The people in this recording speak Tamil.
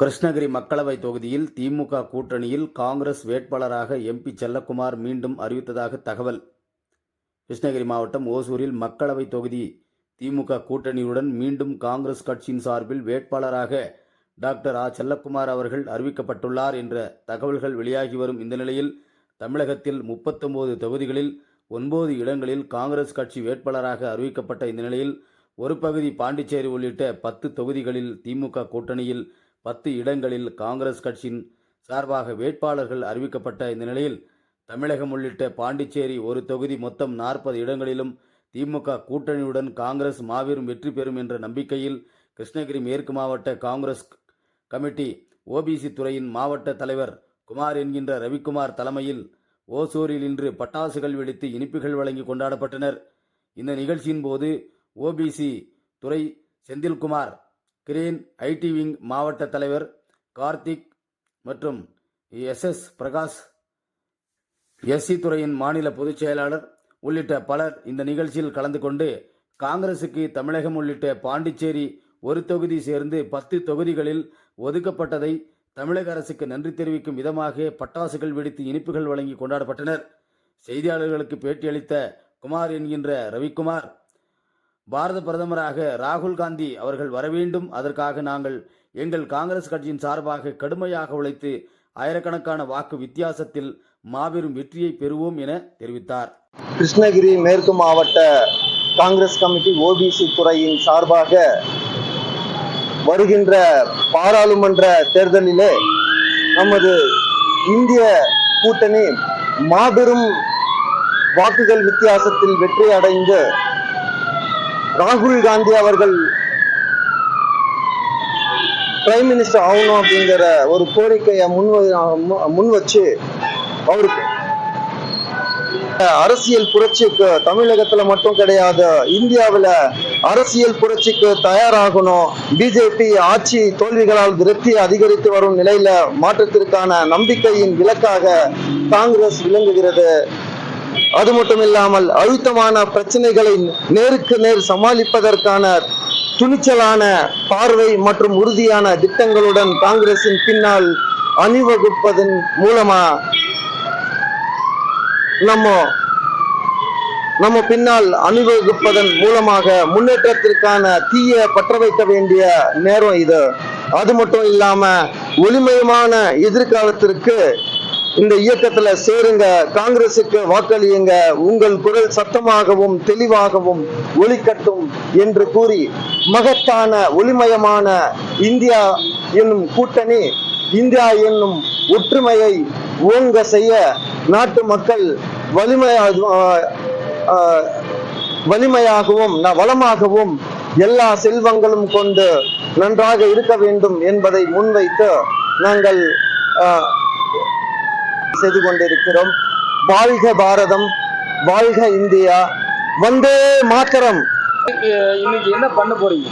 கிருஷ்ணகிரி மக்களவை தொகுதியில் திமுக கூட்டணியில் காங்கிரஸ் வேட்பாளராக எம்பி செல்லக்குமார் மீண்டும் அறிவித்ததாக தகவல். கிருஷ்ணகிரி மாவட்டம் ஓசூரில் மக்களவை தொகுதி திமுக கூட்டணியுடன் மீண்டும் காங்கிரஸ் கட்சியின் சார்பில் வேட்பாளராக டாக்டர் ஆ செல்லக்குமார் அவர்கள் அறிவிக்கப்பட்டுள்ளார் என்ற தகவல்கள் வெளியாகி வரும் இந்த நிலையில் தமிழகத்தில் முப்பத்தொன்பது தொகுதிகளில் ஒன்பது இடங்களில் காங்கிரஸ் கட்சி வேட்பாளராக அறிவிக்கப்பட்ட இந்த நிலையில் ஒரு பகுதி பாண்டிச்சேரி உள்ளிட்ட பத்து தொகுதிகளில் திமுக கூட்டணியில் பத்து இடங்களில் காங்கிரஸ் கட்சியின் சார்பாக வேட்பாளர்கள் அறிவிக்கப்பட்ட இந்த நிலையில் தமிழகம் உள்ளிட்ட பாண்டிச்சேரி ஒரு தொகுதி மொத்தம் நாற்பது இடங்களிலும் திமுக கூட்டணியுடன் காங்கிரஸ் மாபெரும் வெற்றி பெறும் என்ற நம்பிக்கையில் கிருஷ்ணகிரி மேற்கு மாவட்ட காங்கிரஸ் கமிட்டி ஓபிசி துறையின் மாவட்ட தலைவர் குமார் என்கின்ற ரவிக்குமார் தலைமையில் ஓசூரில் இன்று பட்டாசுகள் வெடித்து இனிப்புகள் வழங்கி கொண்டாடப்பட்டனர். இந்த நிகழ்ச்சியின் போது ஓபிசி துறை செந்தில்குமார் கிரீன் ஐடி விங் மாவட்ட தலைவர் கார்த்திக் மற்றும் எஸ்எஸ் பிரகாஷ் எஸ்சி துறையின் மாநில பொதுச் செயலாளர் உள்ளிட்ட பலர் இந்த நிகழ்ச்சியில் கலந்து கொண்டு காங்கிரசுக்கு தமிழகம் உள்ளிட்ட பாண்டிச்சேரி ஒரு தொகுதி சேர்ந்து பத்து தொகுதிகளில் ஒதுக்கப்பட்டதை தமிழக அரசுக்கு நன்றி தெரிவிக்கும் விதமாக பட்டாசுகள் வெடித்து இனிப்புகள் வழங்கி கொண்டாடப்பட்டனர். செய்தியாளர்களுக்கு பேட்டியளித்த குமார் என்கின்ற ரவிக்குமார் பாரத பிரதமராக ராகுல் காந்தி அவர்கள் வரவேண்டும் அதற்காக நாங்கள் எங்கள் காங்கிரஸ் கட்சியின் சார்பாக கடுமையாக உழைத்து ஆயிரக்கணக்கான வாக்கு வித்தியாசத்தில் மாபெரும் வெற்றியை பெறுவோம் என தெரிவித்தார். கிருஷ்ணகிரி மேற்கு மாவட்ட காங்கிரஸ் கமிட்டி ஓபிசி துறையின் சார்பாக வருகின்ற பாராளுமன்ற தேர்தலிலே நமது இந்திய கூட்டணி மாபெரும் வாக்குகள் வித்தியாசத்தில் வெற்றி அடைந்து ராகுல் காந்தி அவர்கள் பிரைம் மினிஸ்டர் ஆகணும் அப்படிங்கிற ஒரு கோரிக்கையை முன் முன் வச்சு அவருக்கு அரசியல் புரட்சிக்கு தமிழகத்துல மட்டும் கிடையாது இந்தியாவில அரசியல் புரட்சிக்கு தயாராகணும். பிஜேபி ஆட்சி தோல்விகளால் விரக்தி அதிகரித்து வரும் நிலையில மாற்றத்திற்கான நம்பிக்கையின் விலக்காக காங்கிரஸ் விளங்குகிறது. அது மட்டும் இல்லாமல் அழுத்தமான பிரச்சனைகளை நேருக்கு நேர் சமாளிப்பதற்கான துணிச்சலான பார்வை மற்றும் உறுதியான திட்டங்களுடன் காங்கிரசின் பின்னால் அணிவகுப்பதன் மூலமா நம்ம நம்ம பின்னால் அணிவகுப்பதன் மூலமாக முன்னேற்றத்திற்கான தீய பற்ற வைக்க வேண்டிய நேரம் இது. அது மட்டும் இல்லாம ஒளிமயமான எதிர்காலத்திற்கு இந்த இயக்கத்துல சேருங்க காங்கிரசுக்கு வாக்களியுங்க உங்கள் குரல் சத்தமாகவும் தெளிவாகவும் ஒளிக்கட்டும் என்று கூறி மகத்தான ஒளிமயமான இந்தியா என்னும் கூட்டணி இந்தியா என்னும் ஒற்றுமையை ஓங்க செய்ய நாட்டு மக்கள் வலிமையா வலிமையாகவும் ந- வளமாகவும் எல்லா செல்வங்களும் கொண்டு நன்றாக இருக்க வேண்டும் என்பதை முன்வைத்து நாங்கள் ஆஹ், செய்து கொண்டிருக்கிறோம் வாழ்க பாரதம் வாழ்க இந்தியா. வந்தே மாத்திரம். இன்னைக்கு என்ன பண்ண போறீங்க?